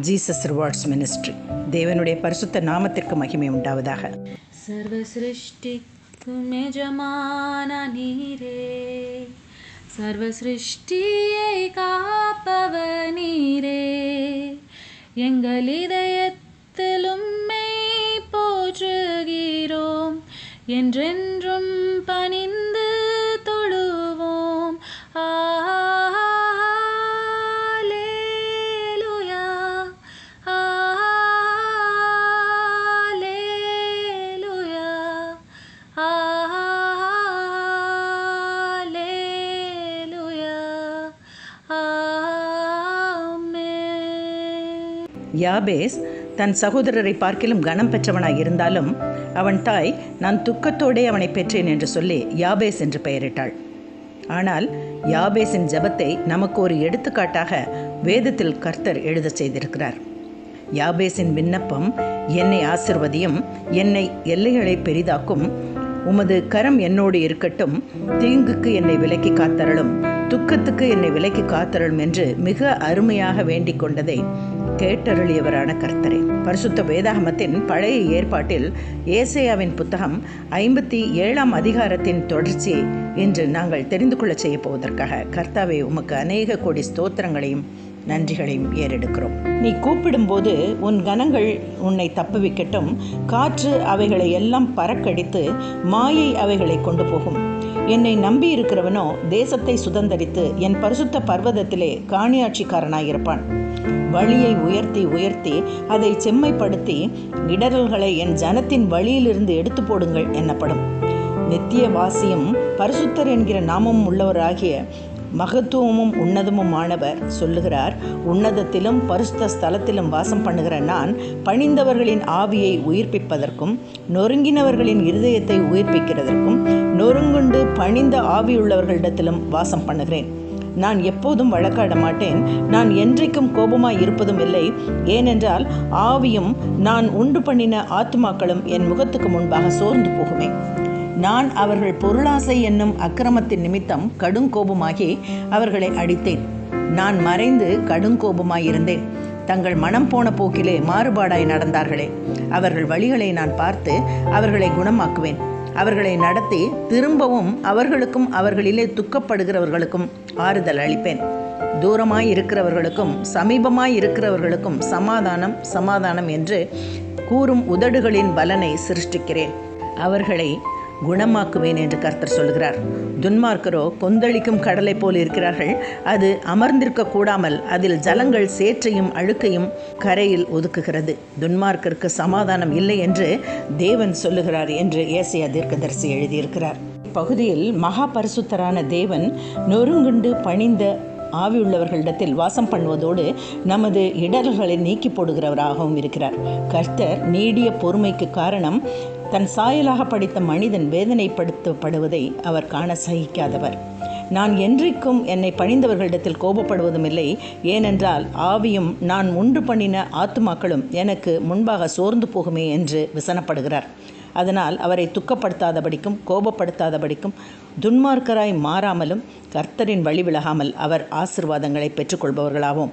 Jesus rewards ministry தேவனுடைய பரிசுத்த நாமத்திற்கு மகிமை உண்டாவதாக. சர்வ சிருஷ்டிக்கும் எஜமான நீரே. சர்வ சிருஷ்டியை காப்பவ நீரே எங்கள் இதயத்திலும் மெய் போற்றுகிறோம். என்றென்றும் பணிந்து யாபேஸ் தன் சகோதரரை பார்க்கிலும் கனம் பெற்றவனாய் இருந்தாலும் அவன் தாய் நான் துக்கத்தோடே அவனை பெற்றேன் என்று சொல்லி யாபேஸ் என்று பெயரிட்டாள். ஆனால் யாபேஸின் ஜெபத்தை நமக்கு ஒரு எடுத்துக்காட்டாக வேதத்தில் கர்த்தர் எழுதச் செய்திருக்கிறார். யாபேஸின் விண்ணப்பம் என்னை ஆசிர்வதியும் என்னை எல்லைகளை பெரிதாக்கும் உமது கரம் என்னோடு இருக்கட்டும் தீங்குக்கு என்னை விலக்கி காத்தரலும் துக்கத்துக்கு என்னை விலக்கி காத்தரலும் என்று மிக அருமையாக வேண்டிக் கொண்டதை கேட்டருளியவரான கர்த்தரே. பரிசுத்த வேதாகமத்தின் பழைய ஏற்பாட்டில் ஏசையாவின் புத்தகம் ஐம்பத்தி ஏழாம் அதிகாரத்தின் தொடர்ச்சியை இன்று நாங்கள் தெரிந்து கொள்ளச் செய்ய போவதற்காக கர்த்தாவை உமக்கு அநேக கோடி ஸ்தோத்திரங்களையும் நன்றிகளையும் ஏறெடுக்கிறோம். நீ கூப்பிடும்போது உன் கனங்கள் உன்னை தப்புவிக்கட்டும். காற்று அவைகளை எல்லாம் பறக்கடித்து மாயை அவைகளை கொண்டு போகும். என்னை நம்பி இருக்கிறவனோ தேசத்தை சுதந்தரித்து என் பரிசுத்த பர்வதத்திலே காணியாட்சிக்காரனாயிருப்பான். வழியை உயர்த்தி உயர்த்தி அதை செம்மைப்படுத்தி இடரல்களை என் ஜனத்தின் வழியிலிருந்து எடுத்து போடுங்கள் என்னப்படும். நித்திய வாசியும் பரிசுத்தர் என்கிற நாமமும் உள்ளவராகிய மகத்துவமும் உன்னதமும் மாணவர் சொல்லுகிறார் உன்னதத்திலும் பரிசுத்த ஸ்தலத்திலும் வாசம் பண்ணுகிற நான் பணிந்தவர்களின் ஆவியை உயிர்ப்பிப்பதற்கும் நொறுங்கினவர்களின் இருதயத்தை உயிர்ப்பிக்கிறதற்கும் நொறுங்குண்டு பணிந்த ஆவியுள்ளவர்களிடத்திலும் வாசம் பண்ணுகிறேன். நான் எப்போதும் வழக்காட மாட்டேன் நான் என்றைக்கும் கோபமாய் இருப்பதும் இல்லை. ஏனென்றால் ஆவியும் நான் உண்டு பண்ணின ஆத்மாக்களும் என் முகத்துக்கு முன்பாக சோர்ந்து போகுமே. நான் அவர்கள் பொருளாசை என்னும் அக்கிரமத்தின் நிமித்தம் கடுங்கோபமாகி அவர்களை அடித்தேன். நான் மறைந்து கடுங்கோபமாயிருந்தேன் தங்கள் மனம் போன போக்கிலே மாறுபாடாய் நடந்தார்களே. அவர்கள் வழிகளை நான் பார்த்து அவர்களை குணமாக்குவேன். அவர்களை நடத்தி திரும்பவும் அவர்களுக்கும் அவர்களிலே துக்கப்படுகிறவர்களுக்கும் ஆறுதல் அளிப்பேன். தூரமாய் இருக்கிறவர்களுக்கும் சமீபமாய் இருக்கிறவர்களுக்கும் சமாதானம் சமாதானம் என்று கூறும் உதடுகளின் பலனை சிருஷ்டிக்கிறேன். அவர்களை குணமாக்குவேன் என்று கர்த்தர் சொல்கிறார் துன்மார்க்கரோ கொந்தளிக்கும் கடலை போல் இருக்கிறார்கள். அது அமர்ந்திருக்க கூடாமல் அதில் ஜலங்கள் சேற்றையும் அழுக்கையும் கரையில் ஒதுக்குகிறது. துன்மார்க்கருக்கு சமாதானம் இல்லை என்று தேவன் சொல்லுகிறார் என்று ஏசியா தீர்க்கதரிசி எழுதியிருக்கிறார். பகுதியில் மகா பரிசுத்தரான தேவன் நொறுங்குண்டு பணிந்த ஆவியுள்ளவர்களிடத்தில் வாசம் பண்ணுவதோடு நமது இடர்களை நீக்கி போடுகிறவராகவும் இருக்கிறார். கர்த்தர் நீடிய பொறுமைக்கு காரணம் தன் சாயலாக படித்த மனிதன் வேதனைப்படுத்தப்படுவதை அவர் காண சகிக்காதவர். நான் என்றைக்கும் என்னை பணிந்தவர்களிடத்தில் கோபப்படுவதும் இல்லை ஏனென்றால் ஆவியும் நான் உண்டு பண்ணின ஆத்துமாக்களும் எனக்கு முன்பாக சோர்ந்து போகுமே என்று விசனப்படுகிறார். அதனால் அவரை துக்கப்படுத்தாதபடிக்கும் கோபப்படுத்தாதபடிக்கும் துன்மார்க்கராய் மாறாமலும் கர்த்தரின் வழி விலகாமல் அவர் ஆசிர்வாதங்களை பெற்றுக்கொள்பவர்களாகவும்